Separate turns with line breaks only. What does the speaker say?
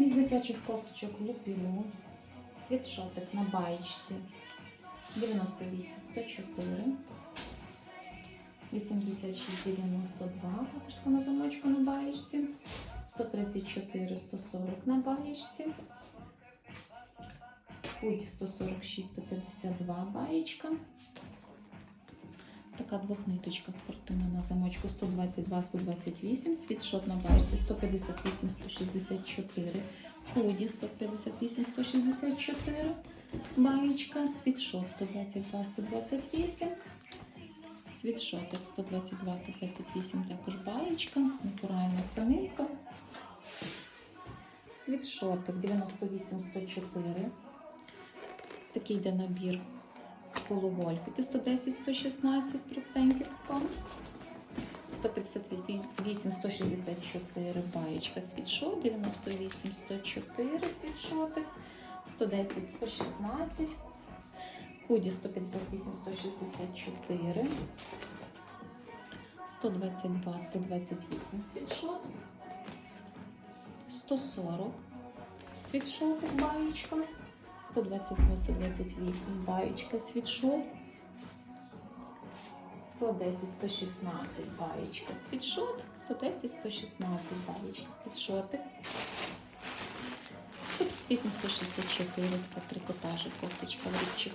Мікс дитячих кофточок лупілу. Світшотик на баєчці 98 104. 86 92 папочка на замочку на баєчці. 134 140 на баєчці. Худі 146 152 баєчка. Така двохниточка спортивна на замочку 122 128. Світшот на баєчці 158 164. Худі 158 164. Баєчка. Світшот 122 128. Світшотик 122 128 також баєчка. Натуральна тканинка. Світшотик 98 104. Такий йде набір полугольфики 110 116 простенький рукав. 158 164 баєчка світшот, 98 104 світшотик, 110 116, худі 158 164, 122 128 світшот, 140 світшотик баєчка, 122 128 баєчка світшот, 110 116 баєчка світшот, 110 116 баєчка світшотик. 158 164 така трикотажа кофточка в рубчик.